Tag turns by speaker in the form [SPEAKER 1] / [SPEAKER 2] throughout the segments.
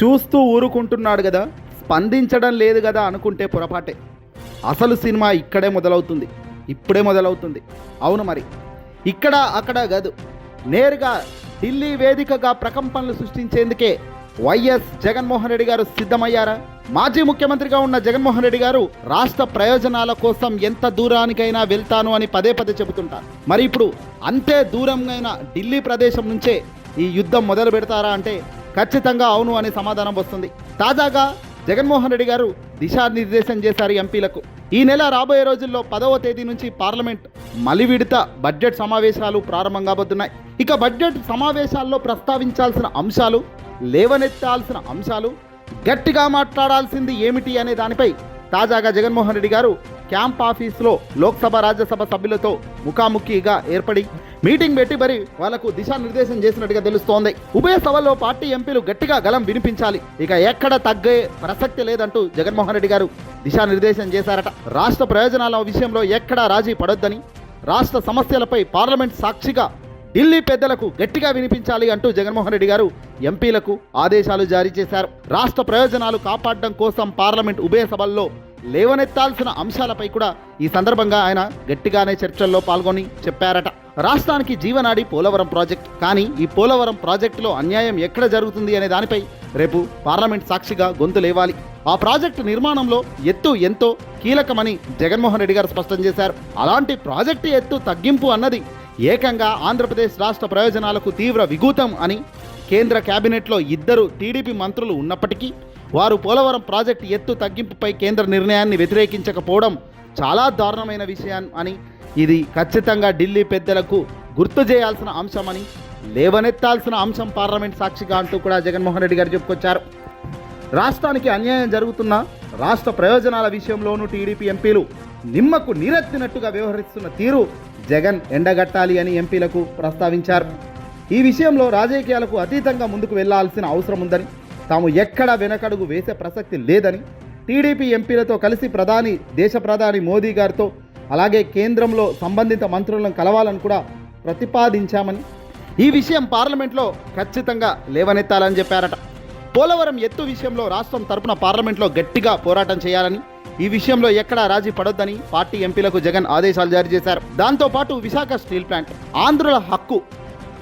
[SPEAKER 1] చూస్తూ ఊరుకుంటున్నాడు కదా స్పందించడం లేదు కదా అనుకుంటే పొరపాటే. అసలు సినిమా ఇక్కడే మొదలవుతుంది ఇప్పుడే మొదలవుతుంది. అవును మరి ఇక్కడ అక్కడ కాదు. నేరుగా ఢిల్లీ వేదికగా ప్రకంపనలు సృష్టించేందుకే వైఎస్ జగన్మోహన్ రెడ్డి గారు సిద్ధమయ్యారా? మాజీ ముఖ్యమంత్రిగా ఉన్న జగన్మోహన్ రెడ్డి గారు రాష్ట్ర ప్రయోజనాల కోసం ఎంత దూరానికైనా వెళ్తాను అని పదే పదే చెబుతుంటారు. మరి ఇప్పుడు అంతే దూరంగా ఢిల్లీ ప్రదేశం నుంచే ఈ యుద్ధం మొదలు పెడతారా అంటే ఖచ్చితంగా అవును అనే సమాధానం వస్తుంది. తాజాగా జగన్మోహన్ రెడ్డి గారు దిశానిర్దేశం చేశారు ఎంపీలకు. ఈ నెల రాబోయే రోజుల్లో పదవ తేదీ నుంచి పార్లమెంట్ మలి విడత బడ్జెట్ సమావేశాలు ప్రారంభం కాబోతున్నాయి. ఇక బడ్జెట్ సమావేశాల్లో ప్రస్తావించాల్సిన అంశాలు లేవనెత్తాల్సిన అంశాలు గట్టిగా మాట్లాడాల్సింది ఏమిటి అనే దానిపై తాజాగా జగన్మోహన్ రెడ్డి గారు క్యాంప్ ఆఫీస్లో లోక్సభ రాజ్యసభ సభ్యులతో ముఖాముఖిగా ఏర్పడి మీటింగ్ పెట్టి మరి వాళ్ళకు దిశానిర్దేశం చేసినట్టుగా తెలుస్తోంది. ఉభయ సభల్లో పార్టీ ఎంపీలు గట్టిగా గలం వినిపించాలి. ఇక ఎక్కడ తగ్గే ప్రసక్తి లేదంటూ జగన్మోహన్ రెడ్డి గారు దిశానిర్దేశం చేశారట. రాష్ట్ర ప్రయోజనాల విషయంలో ఎక్కడా రాజీ పడొద్దని రాష్ట్ర సమస్యలపై పార్లమెంట్ సాక్షిగా ఢిల్లీ పెద్దలకు గట్టిగా వినిపించాలి అంటూ జగన్మోహన్ రెడ్డి గారు ఎంపీలకు ఆదేశాలు జారీ చేశారు. రాష్ట్ర ప్రయోజనాలు కాపాడడం కోసం పార్లమెంట్ ఉభయ సభల్లో లేవనెత్తాల్సిన అంశాలపై కూడా ఈ సందర్భంగా ఆయన గట్టిగానే చర్చల్లో పాల్గొని చెప్పారట. రాష్ట్రానికి జీవనాడి పోలవరం ప్రాజెక్ట్. కానీ ఈ పోలవరం ప్రాజెక్టులో అన్యాయం ఎక్కడ జరుగుతుంది అనే దానిపై రేపు పార్లమెంట్ సాక్షిగా గొంతు లేవాలి. ఆ ప్రాజెక్టు నిర్మాణంలో ఎత్తు ఎంతో కీలకమని జగన్మోహన్ రెడ్డి గారు స్పష్టం చేశారు. అలాంటి ప్రాజెక్టు ఎత్తు తగ్గింపు అన్నది ఏకంగా ఆంధ్రప్రదేశ్ రాష్ట్ర ప్రయోజనాలకు తీవ్ర విఘూతం అని కేంద్ర కేబినెట్లో ఇద్దరు టీడీపీ మంత్రులు ఉన్నప్పటికీ వారు పోలవరం ప్రాజెక్టు ఎత్తు తగ్గింపుపై కేంద్ర నిర్ణయాన్ని వ్యతిరేకించకపోవడం చాలా దారుణమైన విషయం అని ఇది ఖచ్చితంగా ఢిల్లీ పెద్దలకు గుర్తు చేయాల్సిన అంశమని లేవనెత్తాల్సిన అంశం పార్లమెంట్ సాక్షిగా అంటూ కూడా జగన్మోహన్ రెడ్డి గారు చెప్పుకొచ్చారు. రాష్ట్రానికి అన్యాయం జరుగుతున్న రాష్ట్ర ప్రయోజనాల విషయంలోనూ టీడీపీ ఎంపీలు నిమ్మకు నీరెత్తినట్టుగా వ్యవహరిస్తున్న తీరు జగన్ ఎండగట్టాలి అని ఎంపీలకు ప్రస్తావించారు. ఈ విషయంలో రాజకీయాలకు అతీతంగా ముందుకు వెళ్ళాల్సిన అవసరం ఉందని తాము ఎక్కడా వెనకడుగు వేసే ప్రసక్తి లేదని టీడీపీ ఎంపీలతో కలిసి ప్రధాని దేశ ప్రధాని మోదీ గారితో అలాగే కేంద్రంలో సంబంధిత మంత్రులను కలవాలని కూడా ప్రతిపాదించామని ఈ విషయం పార్లమెంట్లో ఖచ్చితంగా లేవనెత్తాలని చెప్పారట. పోలవరం ఎత్తు విషయంలో రాష్ట్రం తరపున పార్లమెంట్లో గట్టిగా పోరాటం చేయాలని ఈ విషయంలో ఎక్కడా రాజీ పడొద్దని పార్టీ ఎంపీలకు జగన్ ఆదేశాలు జారీ చేశారు. దాంతోపాటు విశాఖ స్టీల్ ప్లాంట్ ఆంధ్రుల హక్కు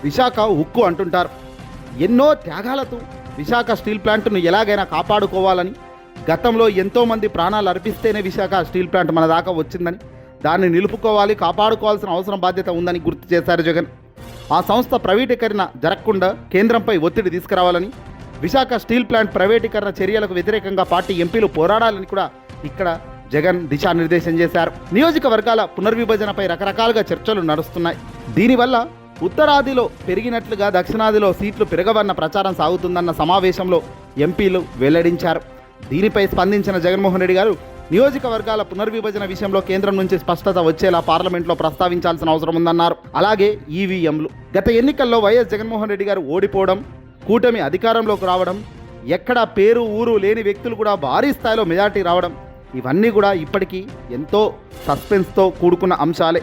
[SPEAKER 1] విశాఖ ఉక్కు అంటుంటారు. ఎన్నో త్యాగాలతో విశాఖ స్టీల్ ప్లాంట్ను ఎలాగైనా కాపాడుకోవాలని గతంలో ఎంతోమంది ప్రాణాలు అర్పిస్తేనే విశాఖ స్టీల్ ప్లాంట్ మన దాకా వచ్చిందని దాన్ని నిలుపుకోవాలి కాపాడుకోవాల్సిన అవసరం బాధ్యత ఉందని గుర్తు చేశారు జగన్. ఆ సంస్థ ప్రైవేటీకరణ జరగకుండా కేంద్రంపై ఒత్తిడి తీసుకురావాలని విశాఖ స్టీల్ ప్లాంట్ ప్రైవేటీకరణ చర్యలకు వ్యతిరేకంగా పార్టీ ఎంపీలు పోరాడాలని కూడా ఇక్కడ జగన్ దిశానిర్దేశం చేశారు. నియోజకవర్గాల పునర్విభజనపై రకరకాలుగా చర్చలు నడుస్తున్నాయి. దీనివల్ల ఉత్తరాదిలో పెరిగినట్లుగా దక్షిణాదిలో సీట్లు పెరగవన్న ప్రచారం సాగుతుందన్న సమావేశంలో ఎంపీలు వెల్లడించారు. దీనిపై స్పందించిన జగన్మోహన్ రెడ్డి గారు నియోజకవర్గాల పునర్విభజన విషయంలో కేంద్రం నుంచి స్పష్టత వచ్చేలా పార్లమెంట్లో ప్రస్తావించాల్సిన అవసరం ఉందన్నారు. అలాగే ఈవీఎంలు. గత ఎన్నికల్లో వైఎస్ జగన్మోహన్ రెడ్డి గారు ఓడిపోవడం కూటమి అధికారంలోకి రావడం ఎక్కడ పేరు ఊరు లేని వ్యక్తులు కూడా భారీ స్థాయిలో మెజార్టీ రావడం ఇవన్నీ కూడా ఇప్పటికీ ఎంతో సస్పెన్స్తో కూడుకున్న అంశాలే.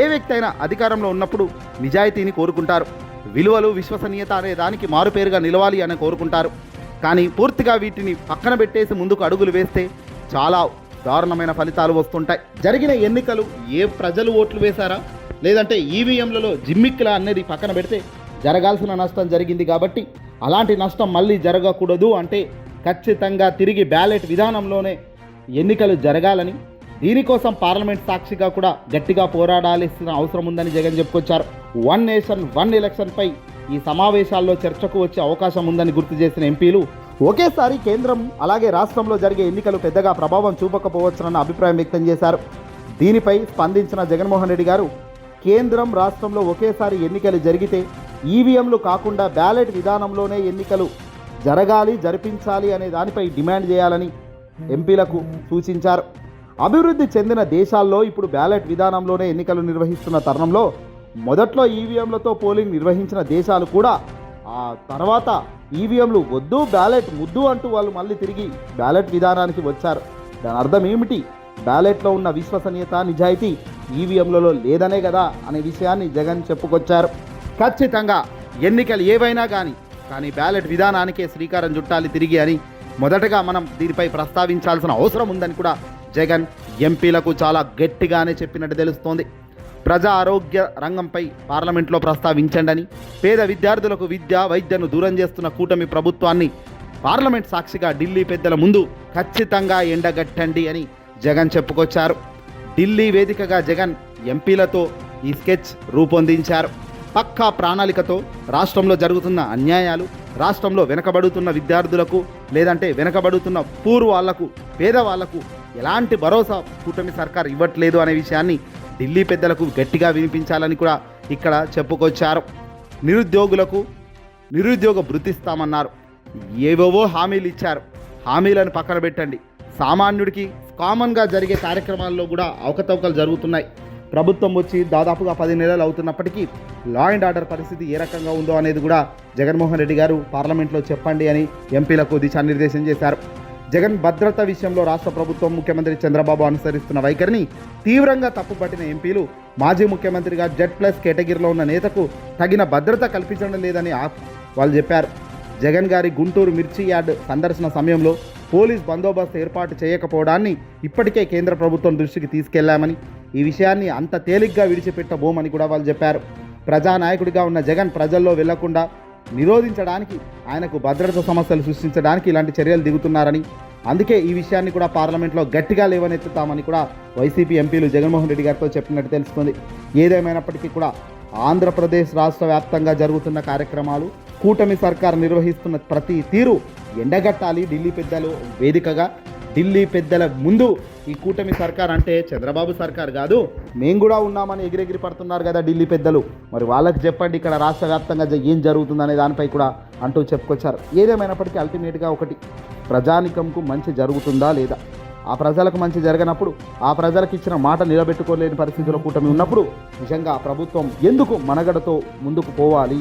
[SPEAKER 1] ఏ వ్యక్తి అయినా అధికారంలో ఉన్నప్పుడు నిజాయితీని కోరుకుంటారు. విలువలు విశ్వసనీయత అనే దానికి మారుపేరుగా నిలవాలి అని కోరుకుంటారు. కానీ పూర్తిగా వీటిని పక్కన పెట్టేసి ముందుకు అడుగులు వేస్తే చాలా దారుణమైన ఫలితాలు వస్తుంటాయి. జరిగిన ఎన్నికలు ఏ ప్రజలు ఓట్లు వేశారా? లేదంటే ఈవీఎంలలో జిమ్మిక్కుల అనేది పక్కన పెడితే జరగాల్సిన నష్టం జరిగింది కాబట్టి అలాంటి నష్టం మళ్ళీ జరగకూడదు అంటే ఖచ్చితంగా తిరిగి బ్యాలెట్ విధానంలోనే ఎన్నికలు జరగాలని దీనికోసం పార్లమెంట్ సాక్షిగా కూడా గట్టిగా పోరాడాల్సిన అవసరం ఉందని జగన్ చెప్పుకొచ్చారు. వన్ నేషన్ వన్ ఎలక్షన్పై ఈ సమావేశాల్లో చర్చకు వచ్చే అవకాశం ఉందని గుర్తు చేసిన ఎంపీలు ఒకేసారి కేంద్రం అలాగే రాష్ట్రంలో జరిగే ఎన్నికలు పెద్దగా ప్రభావం చూపకపోవచ్చునన్న అభిప్రాయం వ్యక్తం చేశారు. దీనిపై స్పందించిన జగన్మోహన్ రెడ్డి గారు కేంద్రం రాష్ట్రంలో ఒకేసారి ఎన్నికలు జరిగితే ఈవీఎంలు కాకుండా బ్యాలెట్ విధానంలోనే ఎన్నికలు జరగాలి జరిపించాలి అనే దానిపై డిమాండ్ చేయాలని ఎంపీలకు సూచించారు. అభివృద్ధి చెందిన దేశాల్లో ఇప్పుడు బ్యాలెట్ విధానంలోనే ఎన్నికలు నిర్వహిస్తున్న తరుణంలో మొదట్లో ఈవీఎంలతో పోలింగ్ నిర్వహించిన దేశాలు కూడా ఆ తర్వాత ఈవీఎంలు వద్దు బ్యాలెట్ ముద్దు అంటూ వాళ్ళు మళ్ళీ తిరిగి బ్యాలెట్ విధానానికి వచ్చారు. దాని అర్థం ఏమిటి? బ్యాలెట్లో ఉన్న విశ్వసనీయత నిజాయితీ ఈవీఎంలలో లేదనే కదా అనే విషయాన్ని జగన్ చెప్పుకొచ్చారు. ఖచ్చితంగా ఎన్నికలు ఏవైనా కానీ కానీ బ్యాలెట్ విధానానికే శ్రీకారం చుట్టాలి తిరిగి అని మొదటగా మనం దీనిపై ప్రస్తావించాల్సిన అవసరం ఉందని కూడా జగన్ ఎంపీలకు చాలా గట్టిగానే చెప్పినట్టు తెలుస్తోంది. ప్రజా ఆరోగ్య రంగంపై పార్లమెంట్లో ప్రస్తావించండని పేద విద్యార్థులకు విద్య వైద్యను దూరం చేస్తున్న కూటమి ప్రభుత్వాన్ని పార్లమెంట్ సాక్షిగా ఢిల్లీ పెద్దల ముందు ఖచ్చితంగా ఎండగట్టండి అని జగన్ చెప్పుకొచ్చారు. ఢిల్లీ వేదికగా జగన్ ఎంపీలతో ఈ స్కెచ్ రూపొందించారు. పక్కా ప్రణాళికతో రాష్ట్రంలో జరుగుతున్న అన్యాయాలు రాష్ట్రంలో వెనకబడుతున్న విద్యార్థులకు లేదంటే వెనకబడుతున్న పూర్వ వాళ్ళకు పేదవాళ్ళకు ఎలాంటి భరోసా కూటమి సర్కార్ ఇవ్వట్లేదు అనే విషయాన్ని ఢిల్లీ పెద్దలకు గట్టిగా వినిపించాలని కూడా ఇక్కడ చెప్పుకొచ్చారు. నిరుద్యోగులకు నిరుద్యోగ భృతిస్తామన్నారు ఏవేవో హామీలు ఇచ్చారు. హామీలను పక్కన పెట్టండి. సామాన్యుడికి కామన్గా జరిగే కార్యక్రమాల్లో కూడా అవకతవకలు జరుగుతున్నాయి. ప్రభుత్వం వచ్చి దాదాపుగా పది నెలలు అవుతున్నప్పటికీ లా అండ్ ఆర్డర్ పరిస్థితి ఏ రకంగా ఉందో అనేది కూడా జగన్మోహన్ రెడ్డి గారు పార్లమెంట్లో చెప్పండి అని ఎంపీలకు దిశానిర్దేశం చేశారు. జగన్ భద్రత విషయంలో రాష్ట్ర ప్రభుత్వం ముఖ్యమంత్రి చంద్రబాబు అనుసరిస్తున్న వైఖరిని తీవ్రంగా తప్పుపట్టిన ఎంపీలు మాజీ ముఖ్యమంత్రిగా జెడ్ ప్లస్ కేటగిరీలో ఉన్న నేతకు తగిన భద్రత కల్పించడం లేదని ఆ- వాళ్ళు చెప్పారు. జగన్ గారి గుంటూరు మిర్చి యార్డ్ సందర్శన సమయంలో పోలీస్ బందోబస్తు ఏర్పాటు చేయకపోవడాన్ని ఇప్పటికే కేంద్ర ప్రభుత్వం దృష్టికి తీసుకెళ్ళామని ఈ విషయాన్ని అంత తేలిగ్గా విడిచిపెట్టబోమని కూడా వాళ్ళు చెప్పారు. ప్రజానాయకుడిగా ఉన్న జగన్ ప్రజల్లో వెళ్ళకుండా నిరోధించడానికి ఆయనకు భద్రత సమస్యలు సృష్టించడానికి ఇలాంటి చర్యలు దిగుతున్నారని అందుకే ఈ విషయాన్ని కూడా పార్లమెంట్లో గట్టిగా లేవనెత్తుతామని కూడా వైసీపీ ఎంపీలు జగన్మోహన్ రెడ్డి గారితో చెప్పినట్టు తెలుస్తుంది. ఏదేమైనప్పటికీ కూడా ఆంధ్రప్రదేశ్ రాష్ట్ర వ్యాప్తంగా జరుగుతున్న కార్యక్రమాలు కూటమి సర్కార్ నిర్వహిస్తున్న ప్రతి తీరు ఎండగట్టాలి ఢిల్లీ పెద్దలు వేదికగా. ఢిల్లీ పెద్దల ముందు ఈ కూటమి సర్కార్ అంటే చంద్రబాబు సర్కార్ కాదు మేము కూడా ఉన్నామని ఎగిరెగిరి పడుతున్నారు కదా ఢిల్లీ పెద్దలు. మరి వాళ్ళకి చెప్పండి ఇక్కడ రాష్ట్ర వ్యాప్తంగా ఏం జరుగుతుందనే దానిపై కూడా అంటూ చెప్పుకొచ్చారు. ఏదేమైనప్పటికీ అల్టిమేట్గా ఒకటి ప్రజానికంకు మంచి జరుగుతుందా లేదా? ఆ ప్రజలకు మంచి జరగనప్పుడు ఆ ప్రజలకు ఇచ్చిన మాట నిలబెట్టుకోలేని పరిస్థితిలో కూటమి ఉన్నప్పుడు నిజంగా ప్రభుత్వం ఎందుకు మనగడతో ముందుకు పోవాలి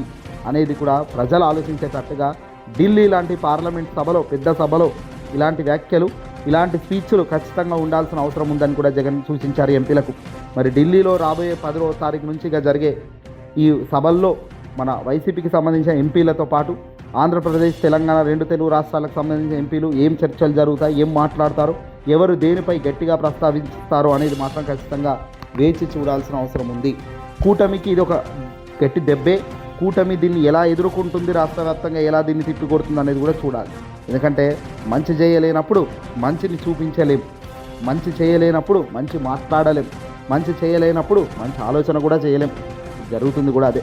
[SPEAKER 1] అనేది కూడా ప్రజలు ఆలోచించేటట్టుగా ఢిల్లీ లాంటి పార్లమెంట్ సభలో పెద్ద సభలో ఇలాంటి వ్యాఖ్యలు ఇలాంటి స్పీచ్లు ఖచ్చితంగా ఉండాల్సిన అవసరం ఉందని కూడా జగన్ సూచించారు ఎంపీలకు. మరి ఢిల్లీలో రాబోయే పదో తారీఖు నుంచి ఇక జరిగే ఈ సభల్లో మన వైసీపీకి సంబంధించిన ఎంపీలతో పాటు ఆంధ్రప్రదేశ్ తెలంగాణ రెండు తెలుగు రాష్ట్రాలకు సంబంధించిన ఎంపీలు ఏం చర్చలు జరుగుతాయి ఏం మాట్లాడతారు ఎవరు దేనిపై గట్టిగా ప్రస్తావిస్తారు అనేది మాత్రం ఖచ్చితంగా వేచి చూడాల్సిన అవసరం ఉంది. కూటమికి ఇది ఒక గట్టి దెబ్బే. కూటమి దీన్ని ఎలా ఎదుర్కొంటుంది రాష్ట్ర వ్యాప్తంగా ఎలా దీన్ని తిప్పికొడుతుంది అనేది కూడా చూడాలి. ఎందుకంటే మంచి చేయలేనప్పుడు మంచిని చూపించలేం. మంచి చేయలేనప్పుడు మంచి మాట్లాడలేం. మంచి చేయలేనప్పుడు మంచి ఆలోచన కూడా చేయలేం. జరుగుతుంది కూడా అదే.